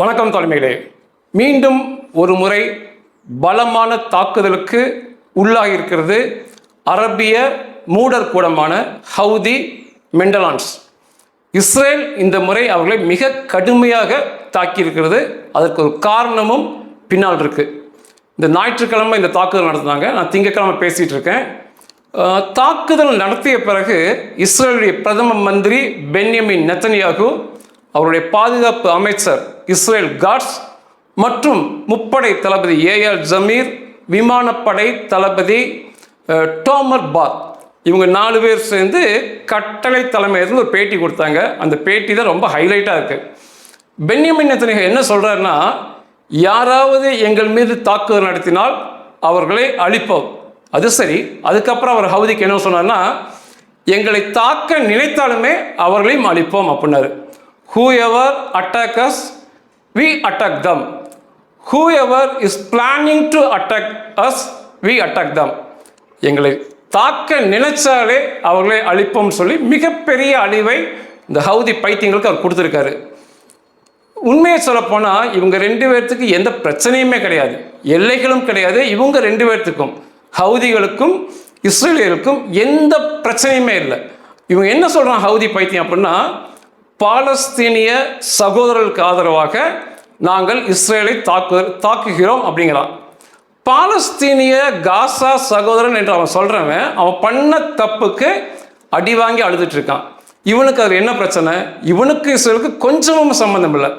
வணக்கம் தலைமைகளே. மீண்டும் ஒரு முறை பலமான தாக்குதலுக்கு உள்ளாகியிருக்கிறது அரபிய மூடர் கூடமான ஹவுதி மெண்டலான்ஸ். இஸ்ரேல் இந்த முறை அவர்களை மிக கடுமையாக தாக்கியிருக்கிறது. அதற்கு ஒரு காரணமும் பின்னால் இருக்குது இந்த ஞாயிற்றுக்கிழமை இந்த தாக்குதல் நடத்தினாங்க நான் திங்கட்கிழமை பேசிகிட்டு இருக்கேன். தாக்குதல் நடத்திய பிறகு இஸ்ரேலுடைய பிரதம மந்திரி பென்யமின் நெத்தனியாகு அவருடைய பாதுகாப்பு அமைச்சர் இஸ்ரேல் காட்ஸ் மற்றும் முப்படை தளபதி ஏஆர் ஜமீர் விமானப்படை தளபதி டோமர் பாத். இவங்க நாலு பேர் சேர்ந்து கட்டளை தலைமையிலிருந்து ஒரு பேட்டி கொடுத்தாங்க. அந்த பேட்டி தான் ரொம்ப ஹைலைட்டாக இருக்குது பென்யமின் எத்தனை என்ன சொல்கிறாருன்னா யாராவது எங்கள் மீது தாக்குதல் நடத்தினால் அவர்களை அழிப்போம். அது சரி. அதுக்கப்புறம் அவர் ஹவுதிக்கு என்ன சொன்னார்னா எங்களை தாக்க நினைத்தாலுமே அவர்களையும் அழிப்போம் அப்படின்னாரு. Whoever attacks we attack them whoever is planning to attack us we attack them எங்களை தாக்க நினைச்சாலே அவர்களை அழிப்போம் சொல்லி மிகப்பெரிய அழிவை இந்த ஹவுதி பைத்தியங்களுக்கு அவர் கொடுத்துருக்காரு. உண்மையை சொல்லப்போனால் இவங்க ரெண்டு பேர்த்துக்கு எந்த பிரச்சனையுமே கிடையாது. எல்லைகளும் கிடையாது இவங்க ரெண்டு பேர்த்துக்கும். ஹவுதிகளுக்கும் இஸ்ரேலியர்களுக்கும் எந்த பிரச்சனையுமே இல்லை. இவங்க என்ன சொல்கிறாங்க ஹவுதி பைத்தியம் அப்படின்னா பாலஸ்தீனிய சகோதரர்களுக்கு ஆதரவாக நாங்கள் இஸ்ரேலை தாக்கு தாக்குகிறோம் அப்படிங்கிறான். பாலஸ்தீனிய காசா சகோதரன் என்று அவன் சொல்கிறவன் அவன் பண்ண தப்புக்கு அடி வாங்கி அழுதுட்டு இருக்கான். இவனுக்கு அது என்ன பிரச்சனை? இவனுக்கு இஸ்ரேலுக்கு கொஞ்சமும் சம்மந்தம் இல்லை.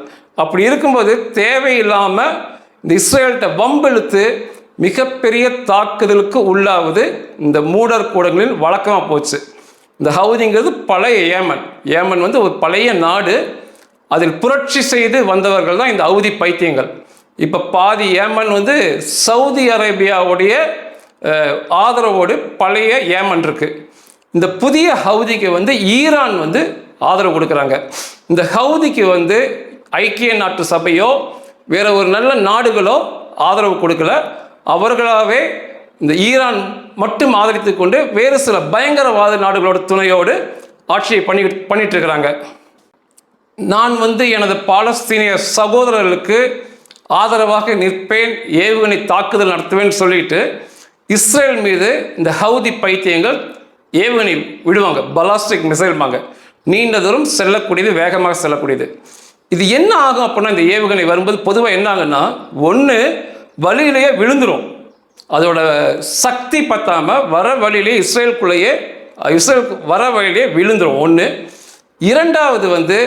அப்படி இருக்கும்போது தேவையில்லாமல் இந்த இஸ்ரேல்கிட்ட வம்பெழுத்து மிகப்பெரிய தாக்குதலுக்கு உள்ளாவது இந்த மூடர் கூடங்களில் வழக்கமாக போச்சு. இந்த ஹவுதிங்கிறது பழைய ஏமன் ஏமன் வந்து ஒரு பழைய நாடு. அதில் புரட்சி செய்து வந்தவர்கள் தான் இந்த ஹவுதி பைத்தியங்கள். இப்போ பாதி ஏமன் வந்து சவுதி அரேபியாவுடைய ஆதரவோடு பழைய ஏமன் இருக்குது இந்த புதிய ஹவுதிக்கு வந்து ஈரான் வந்து ஆதரவு கொடுக்குறாங்க. இந்த ஹவுதிக்கு வந்து ஐக்கிய நாட்டு சபையோ வேற ஒரு நல்ல நாடுகளோ ஆதரவு கொடுக்கல. அவர்களாகவே இந்த ஈரான் மட்டும் ஆதரித்து கொண்டு வேறு சில பயங்கரவாத நாடுகளோட துணையோடு ஆட்சியை பண்ணி பண்ணிட்டு இருக்கிறாங்க நான் வந்து எனது பாலஸ்தீனிய சகோதரர்களுக்கு ஆதரவாக நிற்பேன் ஏவுகணை தாக்குதல் நடத்துவேன் சொல்லிட்டு இஸ்ரேல் மீது இந்த ஹவுதி பைத்தியங்கள் ஏவுகணை விடுவாங்க பலாஸ்டிக் மிசைல்பாங்க நீண்ட தூரம் செல்லக்கூடியது வேகமாக செல்லக்கூடியது. இது என்ன ஆகும் அப்படின்னா இந்த ஏவுகணை வரும்போது பொதுவாக என்ன ஆகுன்னா ஒன்று வழியிலேயே விழுந்துடும் அதோட சக்தி பத்தாம வர வழியிலே இஸ்ரேலுக்குள்ளேயே இஸ்ரேலுக்கு வர வழியிலே விழுந்துரும். ஒன்று இரண்டாவது வந்து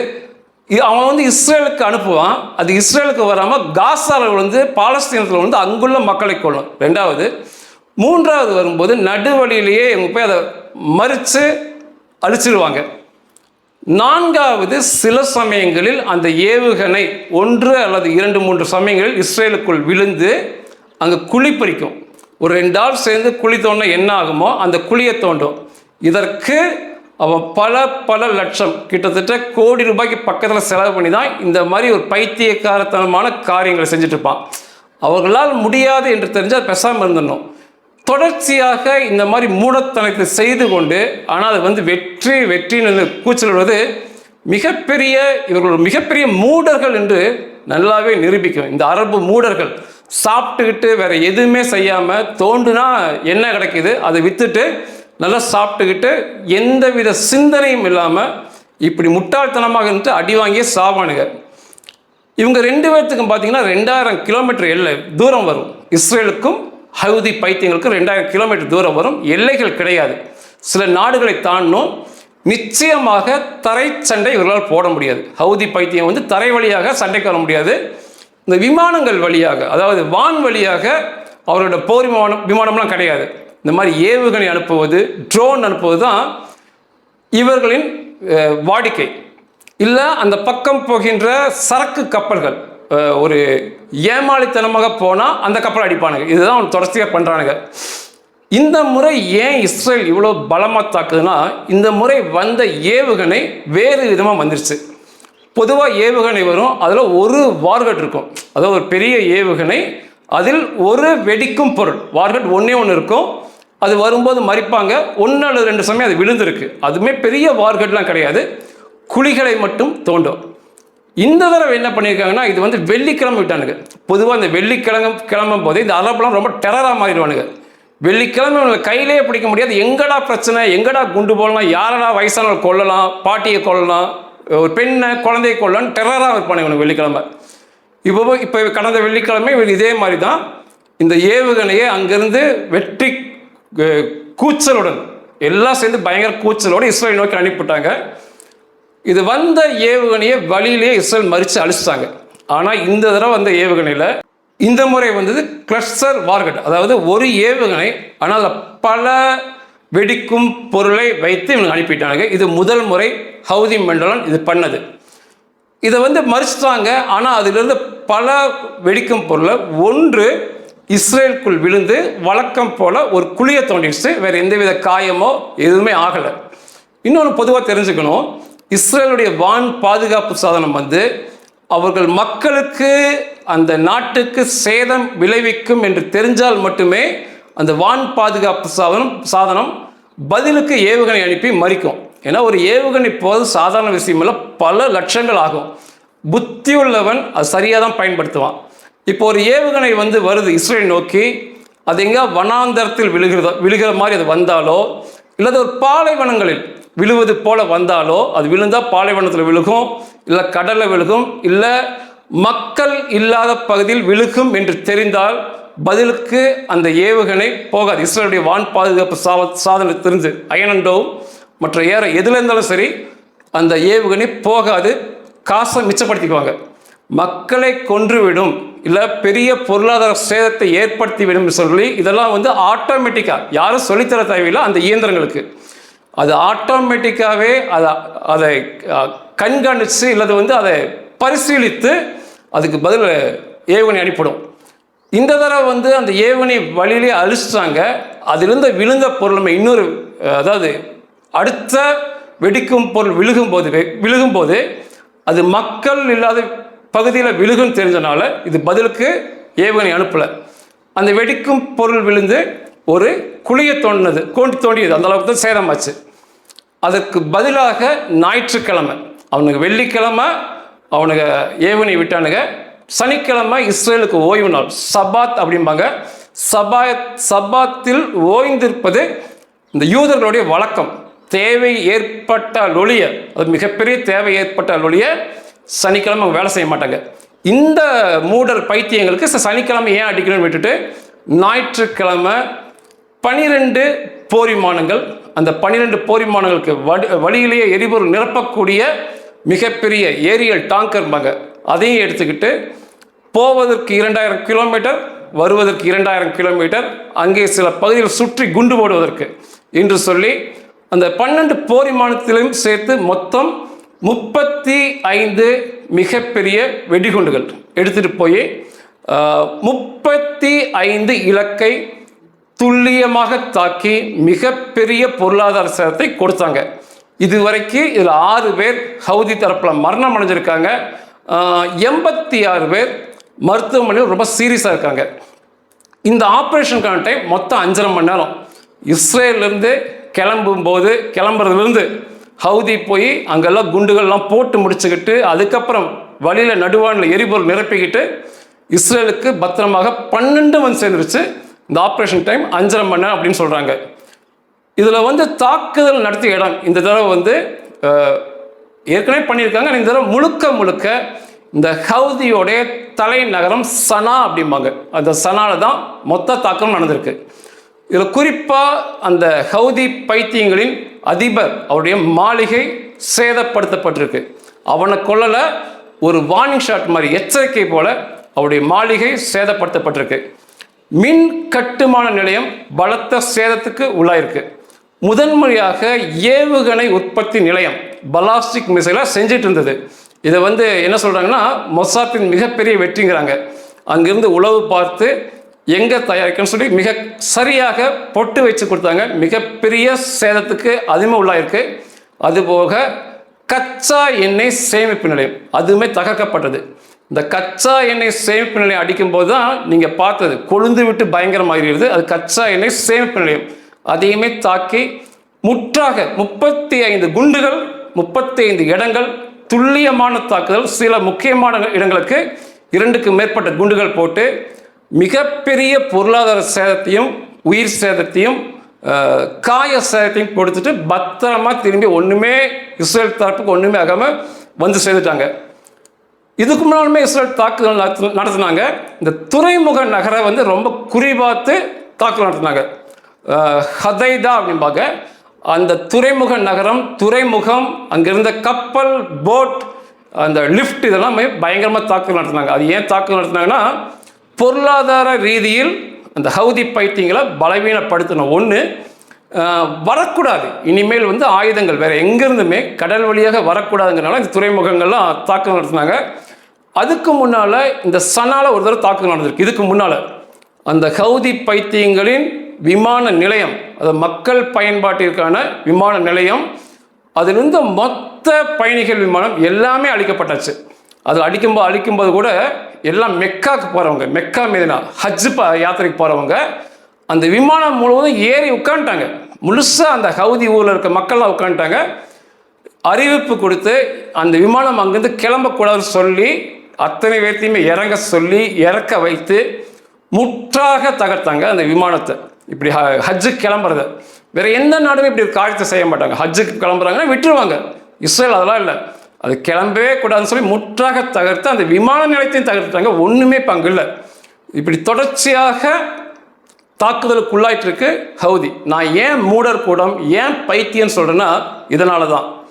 அவன் வந்து இஸ்ரேலுக்கு அனுப்புவான். அது இஸ்ரேலுக்கு வராமல் காசாவில் வந்து பாலஸ்தீனத்தில் வந்து அங்குள்ள மக்களை கொள்ளும் ரெண்டாவது. மூன்றாவது வரும்போது நடுவழியிலேயே இவங்க போய் அதை மறித்து அழிச்சிடுவாங்க நான்காவது சில சமயங்களில் அந்த ஏவுகணை ஒன்று அல்லது இரண்டு மூன்று சமயங்களில் இஸ்ரேலுக்குள் விழுந்து அங்கே குழிப்பறிக்கும் ஒரு ரெண்டு ஆள் சேர்ந்து குழி தோண்டினா என்ன ஆகுமோ அந்த குழியை தோண்டும். இதற்கு அவன் பல பல லட்சம் கிட்டத்தட்ட கோடி ரூபாய்க்கு பக்கத்தில் செலவு பண்ணி தான் இந்த மாதிரி ஒரு பைத்தியக்காரத்தனமான காரியங்களை செஞ்சுட்டு இருப்பான் அவர்களால் முடியாது என்று தெரிஞ்சால் பெசாமல் இருந்துடணும். தொடர்ச்சியாக இந்த மாதிரி மூடத்தனத்தை செய்து கொண்டு ஆனால் அது வந்து வெற்றி வெற்றின்னு கூச்சலிடுவது மிகப்பெரிய இவர்கள் மிகப்பெரிய மூடர்கள் என்று நல்லாவே நிரூபிக்கும். இந்த அரபு மூடர்கள் சாப்பிட்டுக்கிட்டு வேறு எதுவுமே செய்யாமல் தோண்டுனா என்ன கிடைக்கிது? அதை விற்றுட்டு நல்லா சாப்பிட்டுக்கிட்டு எந்த வித சிந்தனையும் இல்லாமல் இப்படி முட்டாள்தனமாக இருந்து அடி வாங்கியே சாவானுங்க. இவங்க ரெண்டு பேர்த்துக்கும் பார்த்தீங்கன்னா ரெண்டாயிரம் கிலோமீட்டர் எல்லை தூரம் வரும். இஸ்ரேலுக்கும் ஹவுதி பைத்தியங்களுக்கும் ரெண்டாயிரம் கிலோமீட்டர் தூரம் வரும். எல்லைகள் கிடையாது. சில நாடுகளை தாண்டணும் நிச்சயமாக தரை சண்டை இவர்களால் போட முடியாது. ஹவுதி பைத்தியம் வந்து தரை வழியாக சண்டைக்கு வர முடியாது. இந்த விமானங்கள் வழியாக அதாவது வான் வழியாக அவரோட போர் விமானம் விமானம்லாம் கிடையாது. இந்த மாதிரி ஏவுகணை அனுப்புவது ட்ரோன் அனுப்புவது தான் இவர்களின் வாடிக்கை. இல்லை அந்த பக்கம் போகின்ற சரக்கு கப்பல்கள் ஒரு ஏமாளித்தனமாக போனால் அந்த கப்பல் அடிப்பானுங்க. இதுதான் அவன் தொடர்ச்சியாக பண்ணுறானுங்க இந்த முறை ஏன் இஸ்ரேல் இவ்வளோ பலமாக தாக்குதுன்னா இந்த முறை வந்த ஏவுகணை வேறு விதமாக வந்துருச்சு. பொதுவாக ஏவுகணை வரும். அதில் ஒரு வார்கட் இருக்கும். அதாவது ஒரு பெரிய ஏவுகணை அதில் ஒரு வெடிக்கும் பொருள். வார்கட் ஒன்றே ஒன்று இருக்கும். அது வரும்போது மறிப்பாங்க. ஒன்று அல்லது ரெண்டு சமயம் அது விழுந்திருக்கு. அதுவுமே பெரிய வார்கட்லாம் கிடையாது. குழிகளை மட்டும் தோண்டும். இந்த தடவை என்ன பண்ணியிருக்காங்கன்னா இது வந்து வெள்ளிக்கிழமை விட்டானுங்க. பொதுவாக இந்த வெள்ளிக்கிழமை கிளம்பும் போது இந்த அரபெல்லாம் ரொம்ப டெரராக மாறிடுவானுங்க. வெள்ளிக்கிழமை உங்களை கையிலே பிடிக்க முடியாது. எங்கடா பிரச்சனை? எங்கடா குண்டு போடலாம்? யாரடா வயசானவர்கள் கொல்லலாம்? பாட்டியை கொல்லலாம்? ஒரு பெண்ணை குழந்தையை கொள்ளன் டெரராக இருப்பானு இவனுக்கு வெள்ளிக்கிழமை. இப்போ இப்போ கடந்த வெள்ளிக்கிழமை இவன் இதே மாதிரி தான் இந்த ஏவுகணையை அங்கிருந்து வெற்றி கூச்சலுடன் எல்லாம் சேர்ந்து பயங்கர கூச்சலோடு இஸ்ரேல் நோக்கி அனுப்பிவிட்டாங்க. இது வந்த ஏவுகணையை வழியிலேயே இஸ்ரேல் மறித்து அழிச்சிட்டாங்க. ஆனால் இந்த தடவை வந்த ஏவுகணையில் இந்த முறை வந்தது கிளஸ்டர் வார்கட் அதாவது ஒரு ஏவுகணை ஆனால் அதில் பல வெடிக்கும் பொருளை வைத்து இவங்க அனுப்பிட்டாங்க இது முதல் முறை ஹவுதி மண்டலம் இது பண்ணது. இதை வந்து மறிச்சிட்டாங்க. ஆனால் அதிலிருந்து பல வெடிக்கும் பொருளை ஒன்று இஸ்ரேலுக்குள் விழுந்து வழக்கம் போல் ஒரு குழியை தோண்டிடுச்சு. வேறு எந்தவித காயமோ எதுவுமே ஆகலை. இன்னொன்று பொதுவாக தெரிஞ்சுக்கணும். இஸ்ரேலுடைய வான் பாதுகாப்பு சாதனம் வந்து அவர்கள் மக்களுக்கு அந்த நாட்டுக்கு சேதம் விளைவிக்கும் என்று தெரிஞ்சால் மட்டுமே அந்த வான் பாதுகாப்பு சாதனம் சாதனம் பதிலுக்கு ஏவுகணை அனுப்பி மறிக்கும். ஏன்னா ஒரு ஏவுகணை போது சாதாரண விஷயமில்ல பல லட்சங்கள் ஆகும். புத்தி உள்ளவன் அது சரியாக தான் பயன்படுத்துவான். இப்போ ஒரு ஏவுகணை வந்து வருது இஸ்ரேல் நோக்கி. அது எங்கே? வனாந்தரத்தில் விழுகிறதோ விழுகிற மாதிரி அது வந்தாலோ இல்லது ஒரு பாலைவனங்களில் விழுவது போல வந்தாலோ அது விழுந்தால் பாலைவனத்தில் விழுகும் இல்லை கடலில் விழுகும் இல்லை மக்கள் இல்லாத பகுதியில் விழுகும் என்று தெரிந்தால் பதிலுக்கு அந்த ஏவுகணை போகாது. இஸ்ரேலுடைய வான் பாதுகாப்பு சாதனை சாதனத்திலிருந்து அயனண்டோவும் மற்ற ஏற எதுல இருந்தாலும் சரி அந்த ஏவுகணை போகாது. காசை மிச்சப்படுத்திக்குவாங்க. மக்களை கொன்றுவிடும். இல்லை பெரிய பொருளாதார சேதத்தை ஏற்படுத்திவிடும் சொல்லி இதெல்லாம் வந்து ஆட்டோமேட்டிக்காக யாரும் சொல்லித்தர தேவையில்லை அந்த இயந்திரங்களுக்கு. அது ஆட்டோமேட்டிக்காகவே அதை அதை கண்காணித்து இல்லது வந்து அதை பரிசீலித்து அதுக்கு பதில் ஏவுகணை அனுப்பிடும் இந்த தடவை வந்து அந்த ஏவுகணை வழியிலே அழிச்சிட்டாங்க. அதிலிருந்து விழுந்த பொருளுமே இன்னொரு அதாவது அடுத்த வெடிக்கும் பொருள் விழுகும்போது வெ- விழுகும்போது அது மக்கள் இல்லாத பகுதியில் விழுகும் தெரிஞ்சனால இது பதிலுக்கு ஏவுகணை அனுப்பலை. அந்த வெடிக்கும் பொருள் விழுந்து ஒரு குழியை தோண்டினது கோண்டி தோண்டியது. அந்த அளவுக்கு தான் சேதமாச்சு. அதற்கு பதிலாக ஞாயிற்றுக்கிழமை அவனுக்கு வெள்ளிக்கிழமை அவனுக்கு ஏவுகணை விட்டானுங்க. சனிக்கிழமை இஸ்ரேலுக்கு ஓய்வு நாள். சபாத் அப்படிம்பாங்க. சபாத் சபாத்தில் ஓய்ந்திருப்பது இந்த யூதர்களுடைய வழக்கம். தேவை ஏற்பட்டால் ஒழிய அது மிகப்பெரிய தேவை ஏற்பட்டால் ஒழிய சனிக்கிழமை அவங்க வேலை செய்ய மாட்டாங்க. இந்த மூடர் பைத்தியங்களுக்கு சனிக்கிழமை ஏன் அடிக்கணும்னு விட்டுட்டு ஞாயிற்றுக்கிழமை பனிரெண்டு போரிமானங்கள். அந்த பனிரெண்டு போரிமானங்களுக்கு வடி வழியிலேயே எரிபொருள் நிரப்பக்கூடிய மிகப்பெரிய ஏரியல் டாங்கர்பாங்க அதையும் எடுத்துக்கிட்டு போவதற்கு இரண்டாயிரம் கிலோமீட்டர் வருவதற்கு இரண்டாயிரம் கிலோமீட்டர் அங்கே சில பகுதிகள் சுற்றி குண்டு போடுவதற்கு என்று சொல்லி அந்த பன்னெண்டு போரிமானத்திலும் சேர்த்து மொத்தம் முப்பத்தி ஐந்து மிகப்பெரிய வெடிகுண்டுகள் எடுத்துகிட்டு போய் முப்பத்தி ஐந்து இலக்கை துல்லியமாக தாக்கி மிகப்பெரிய பொருளாதார சேதத்தை கொடுத்தாங்க. இதுவரைக்கும் இதில் ஆறு பேர் ஹவுதி தரப்பில் மரணம் அடைஞ்சிருக்காங்க. எண்பத்தி ஆறு பேர் மருத்துவமனையில் ரொம்ப சீரியஸாக இருக்காங்க. இந்த ஆப்ரேஷனுக்கான டைம் மொத்தம் அஞ்சரை மணி நேரம். இஸ்ரேல்லேருந்து கிளம்பும்போது கிளம்புறதுலேருந்து ஹவுதி போய் அங்கெல்லாம் குண்டுகள்லாம் போட்டு முடிச்சுக்கிட்டு அதுக்கப்புறம் வழியில் நடுவானில் எரிபொருள் நிரப்பிக்கிட்டு இஸ்ரேலுக்கு பத்திரமாக பன்னெண்டு வந்து சேர்ந்துருச்சு. இந்த ஆப்ரேஷன் டைம் அஞ்சரை மணி நேரம் அப்படின்னு சொல்கிறாங்க இதில் வந்து தாக்குதல் நடத்திய இடம் இந்த தடவை வந்து ஏற்கனவே பண்ணியிருக்காங்க. இந்த தடவை முழுக்க முழுக்க இந்த ஹவுதியோடைய தலைநகரம் சனா அப்படிம்பாங்க. அந்த சனால தான் மொத்த தாக்கம் நடந்திருக்கு. இதில் குறிப்பாக அந்த ஹவுதி பைத்தியங்களின் அதிபர் அவருடைய மாளிகை சேதப்படுத்தப்பட்டிருக்கு. அவனை கொள்ளலை ஒரு வார்னிங் ஷாட் மாதிரி எச்சரிக்கை போல அவருடைய மாளிகை சேதப்படுத்தப்பட்டிருக்கு. மின் கட்டுமான நிலையம் பலத்த சேதத்துக்கு உள்ளாயிருக்கு. முதன்முறையாக ஏவுகணை உற்பத்தி நிலையம் பலாஸ்டிக் மிசைலாக செஞ்சிட்டு இருந்தது. இதை வந்து என்ன சொல்கிறாங்கன்னா மொசாத்தின் மிகப்பெரிய வெற்றிங்கிறாங்க. அங்கிருந்து உளவு பார்த்து எங்கே தயாரிக்கணும்னு சொல்லி மிக சரியாக பொட்டு வச்சு கொடுத்தாங்க. மிகப்பெரிய சேதத்துக்கு அதுமே உள்ளாயிருக்கு. அதுபோக கச்சா எண்ணெய் சேமிப்பு நிலையம் அதுவுமே தகர்க்கப்பட்டது. இந்த கச்சா எண்ணெய் சேமிப்பு நிலையம் அடிக்கும்போது தான் நீங்கள் பார்த்தது. கொழுந்து விட்டு பயங்கரமாகிறது அது கச்சா எண்ணெய் சேமிப்பு நிலையம். அதையுமே தாக்கி முற்றாக முப்பத்தி ஐந்து குண்டுகள் முப்பத்தைந்து இடங்கள் துல்லியமான தாக்குதல் சில முக்கியமான இடங்களுக்கு இரண்டுக்கு மேற்பட்ட குண்டுகள் போட்டு மிகப்பெரிய பொருளாதார சேதத்தையும் உயிர் சேதத்தையும் காய சேதத்தையும் கொடுத்துட்டு பத்திரமா திரும்பி ஒன்றுமே இஸ்ரேல் தரப்புக்கு ஒன்றுமே ஆகாமல் வந்து சேர்ந்துட்டாங்க. இதுக்கு முன்னாலுமே இஸ்ரேல் தாக்குதல் நடத்து- நடத்துனாங்க. இந்த துறைமுக நகரை வந்து ரொம்ப குறிபார்த்து தாக்குதல் நடத்துனாங்க. ஹதைதா அப்படிம்பாங்க. அந்த துறைமுக நகரம் துறைமுகம் அங்கிருந்த கப்பல் போட் அந்த லிஃப்ட் இதெல்லாமே பயங்கரமாக தாக்குதல் நடத்துனாங்க. அது ஏன் தாக்குதல் நடத்துனாங்கன்னா பொருளாதார ரீதியில் அந்த ஹவுதி பைத்தியங்களை பலவீனப்படுத்தணும் ஒன்று வரக்கூடாது. இனிமேல் வந்து ஆயுதங்கள் வேறு எங்கேருந்துமே கடல் வழியாக வரக்கூடாதுங்கிறனால இந்த துறைமுகங்கள்லாம் தாக்குதல் நடத்துனாங்க. அதுக்கு முன்னால் இந்த சனால ஒரு தடவை தாக்குதல் நடந்திருக்கு. இதுக்கு முன்னால் அந்த ஹவுதி பைத்தியங்களின் விமான நிலையம் அது மக்கள் பயன்பாட்டிற்கான விமான நிலையம் அதிலிருந்த மொத்த பயணிகள் விமானம் எல்லாமே அழிக்கப்பட்டாச்சு அதில் அடிக்கும்போது அழிக்கும்போது கூட எல்லாம் மெக்காவுக்கு போகிறவங்க மெக்கா மீதினா ஹஜ் ப யாத்திரைக்கு போகிறவங்க அந்த விமானம் முழுவதும் ஏறி உட்காந்துட்டாங்க முழுசாக அந்த ஹவுதி ஊரில் இருக்க மக்கள்லாம் உட்காந்துட்டாங்க அறிவிப்பு கொடுத்து அந்த விமானம் அங்கேருந்து கிளம்பக்கூடாதுன்னு சொல்லி அத்தனை பேர்த்தையுமே இறங்க சொல்லி இறக்க வைத்து முற்றாக தகர்த்தாங்க அந்த விமானத்தை. இப்படி ஹ- ஹஜ்ஜுக்கு கிளம்புறது. வேறு எந்த நாடுமே இப்படி ஒரு காரியத்தை செய்ய மாட்டாங்க. ஹஜ்ஜுக்கு கிளம்புறாங்கன்னா விட்டுருவாங்க. இஸ்ரேல் அதெல்லாம் இல்லை. அது கிளம்பவே கூடாதுன்னு சொல்லி முற்றாக தகர்த்து அந்த விமான நிலையத்தையும் தகர்த்துட்டாங்க. ஒன்றுமே பங்கு இல்லை. இப்படி தொடர்ச்சியாக தாக்குதலுக்குள்ளாயிட்டு இருக்கு ஹவுதி. நான் ஏன் மூடர் கூடம் ஏன் பைத்தியம் சொல்கிறேன்னா இதனால தான்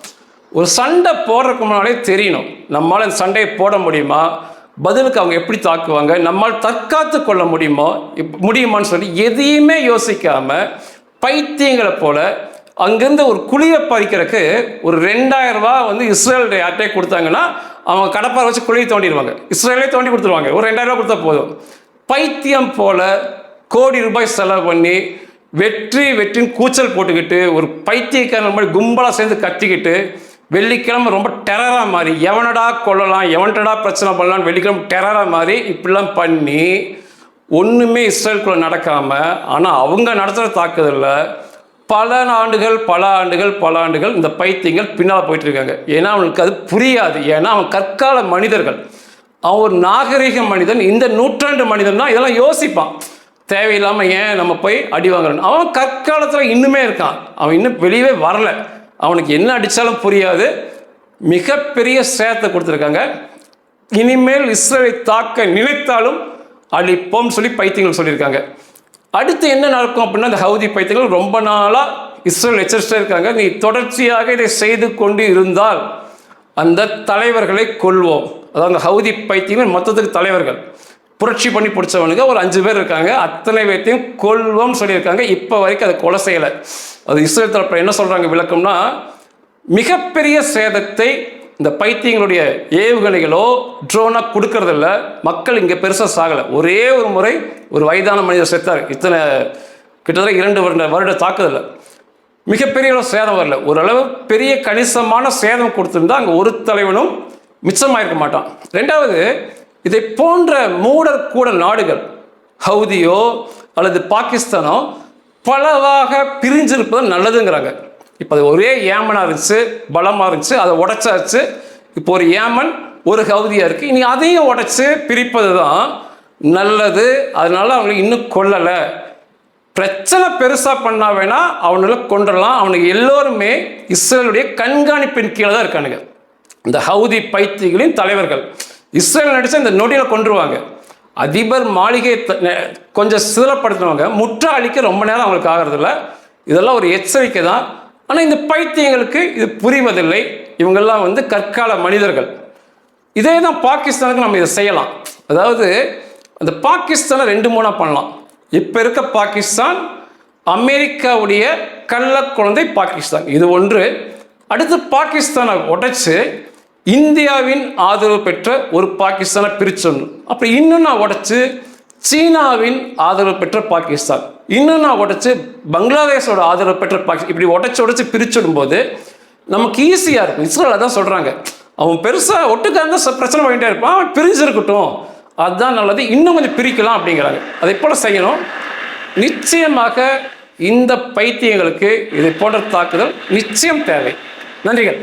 ஒரு சண்டை போடுறதுக்கு முன்னாலே தெரியணும். நம்மளால் இந்த சண்டையை போட முடியுமா? பதிலுக்கு அவங்க எப்படி தாக்குவாங்க? நம்மால் தற்காத்து கொள்ள முடியுமோ? முடியுமான்னு சொல்லி எதையுமே யோசிக்காம பைத்தியங்களை போல அங்கேருந்து ஒரு குழியை பறிக்கிறதுக்கு ஒரு ரெண்டாயிரம் ரூபா வந்து இஸ்ரேல் யார்ட்டே கொடுத்தாங்கன்னா அவங்க கடப்பாரை வச்சு குழியை தோண்டிடுவாங்க. இஸ்ரேலே தோண்டி கொடுத்துருவாங்க. ஒரு ரெண்டாயிரம் ரூபா கொடுத்தா போதும். பைத்தியம் போல கோடி ரூபாய் செலவு பண்ணி வெற்றி வெற்றின்னு கூச்சல் போட்டுக்கிட்டு ஒரு பைத்தியக்காரன் மாதிரி கும்பலாக சேர்ந்து கத்திக்கிட்டு வெள்ளிக்கிழமை ரொம்ப டெரராக மாதிரி எவனடா கொல்லலாம் எவன்டடா பிரச்சனை பண்ணலாம்னு வெள்ளிக்கிழமை டெரராக மாதிரி இப்படிலாம் பண்ணி ஒன்றுமே இஸ்ரேலுக்குள்ளே நடக்காமல் ஆனால் அவங்க நடத்துகிற தாக்குதலில் பல ஆண்டுகள் பல ஆண்டுகள் பல ஆண்டுகள் இந்த பைத்தியங்கள் பின்னால் போயிட்டு இருக்காங்க. ஏன்னா அவனுக்கு அது புரியாது. ஏன்னா அவன் கற்கால மனிதர்கள். அவன் ஒரு நாகரிக மனிதன் இந்த நூற்றாண்டு மனிதன் தான் இதெல்லாம் யோசிப்பான். தேவையில்லாமல் ஏன் நம்ம போய் அடி வாங்குறோம் அவன் கற்காலத்தில் இன்னுமே இருக்கான். அவன் இன்னும் வெளியவே வரல. அவனுக்கு என்ன அடித்தாலும் புரியாது. மிகப்பெரிய சேதத்தை கொடுத்துருக்காங்க. இனிமேல் இஸ்ரேலை தாக்க நினைத்தாலும் அழிப்போம் சொல்லி பைத்தியங்கள் சொல்லியிருக்காங்க. அடுத்து என்ன நடக்கும் அப்படின்னா அந்த ஹவுதி பைத்தியங்கள் ரொம்ப நாளாக இஸ்ரேல் எச்சரிச்சிட்டே இருக்காங்க. நீ தொடர்ச்சியாக இதை செய்து கொண்டு இருந்தால் அந்த தலைவர்களை கொள்வோம் அதாவது அந்த ஹவுதி பைத்தியங்கள் மொத்தத்துக்கு தலைவர்கள். புரட்சி பண்ணி பிடிச்சவனுங்க. ஒரு அஞ்சு பேர் இருக்காங்க. அத்தனை பேர்த்தையும் கொல்வோம்னு சொல்லியிருக்காங்க. இப்போ வரைக்கும் அதை கொலை செய்யலை. அது இஸ்ரேல் தரப்பில் என்ன சொல்கிறாங்க விளக்கம்னா மிகப்பெரிய சேதத்தை இந்த பைத்தியங்களுடைய ஏவுகணைகளோ ட்ரோனாக கொடுக்கறதில்ல. மக்கள் இங்கே பெருசாக சாகலை. ஒரே ஒரு முறை ஒரு வயதான மனிதர் செத்தார். இத்தனை கிட்டத்தட்ட இரண்டு வருட வருட தாக்குதலில். மிகப்பெரிய அளவு சேதம் வரல. ஓரளவு பெரிய கணிசமான சேதம் கொடுத்துருந்தா அங்கே ஒரு தலைவனும் மிச்சமாயிருக்க மாட்டான். ரெண்டாவது இதை போன்ற மூடர் கூட நாடுகள் ஹவுதியோ அல்லது பாகிஸ்தானோ பலவாக பிரிஞ்சிருப்பது நல்லதுங்கிறாங்க. இப்போ அது ஒரே ஏமனாக இருந்துச்சு பலமாக இருந்துச்சு அதை உடைச்சாச்சு. இப்போ ஒரு ஏமன் ஒரு ஹவுதியாக இருக்குது இனி அதையும் உடைச்சி பிரிப்பது தான் நல்லது. அதனால அவங்களை இன்னும் கொல்லலை. பிரச்சனை பெருசாக பண்ணா வேணா அவனுல கொண்டுடலாம் அவனுக்கு எல்லோருமே இஸ்ரேலுடைய கண்காணிப்பின் கீழே தான் இருக்கானுங்க. இந்த ஹவுதி பைத்தியங்களின் தலைவர்கள். இஸ்ரேல் நடிச்சு இந்த நொடியில் கொண்டுருவாங்க அதிபர் மாளிகையை த- கொஞ்சம் சிதறப்படுத்தினவங்க முற்ற அழிக்க ரொம்ப நேரம் அவங்களுக்கு ஆகிறதில்ல. இதெல்லாம் ஒரு எச்சரிக்கை தான். ஆனால் இந்த பைத்தியங்களுக்கு இது புரிவதில்லை. இவங்கெல்லாம் வந்து கற்கால மனிதர்கள். இதே தான் பாகிஸ்தானுக்கு நம்ம இதை செய்யலாம். அதாவது அந்த பாகிஸ்தானை ரெண்டு மூணாக பண்ணலாம். இப்போ இருக்க பாகிஸ்தான் அமெரிக்காவுடைய கள்ள குழந்தை பாகிஸ்தான். இது ஒன்று. அடுத்து பாகிஸ்தானை உடைச்சு இந்தியாவின் ஆதரவு பெற்ற ஒரு பாகிஸ்தானை பிரிச்சிடணும் அப்புறம் இன்னும் நான் உடைச்சு சீனாவின் ஆதரவு பெற்ற பாகிஸ்தான். இன்னும் நான் உடைச்சு பங்களாதேஷோட ஆதரவு பெற்ற பாகிஸ்தான் இப்படி உடைச்சு பிரிச்சிடும் போது நமக்கு ஈஸியாக இருக்கும். இஸ்ரேல் தான் சொல்கிறாங்க அவன் பெருசாக ஒட்டுக்கா இருந்தால் பிரச்சனை பண்ணிட்டே இருப்பான். அவன் பிரிஞ்சிருக்கட்டும். அதுதான் நல்லது. இன்னும் கொஞ்சம் பிரிக்கலாம் அப்படிங்கிறாங்க. அதை போல் செய்யணும். நிச்சயமாக இந்த பைத்தியங்களுக்கு இதை போன்ற தாக்குதல் நிச்சயம் தேவை. நன்றிகள்.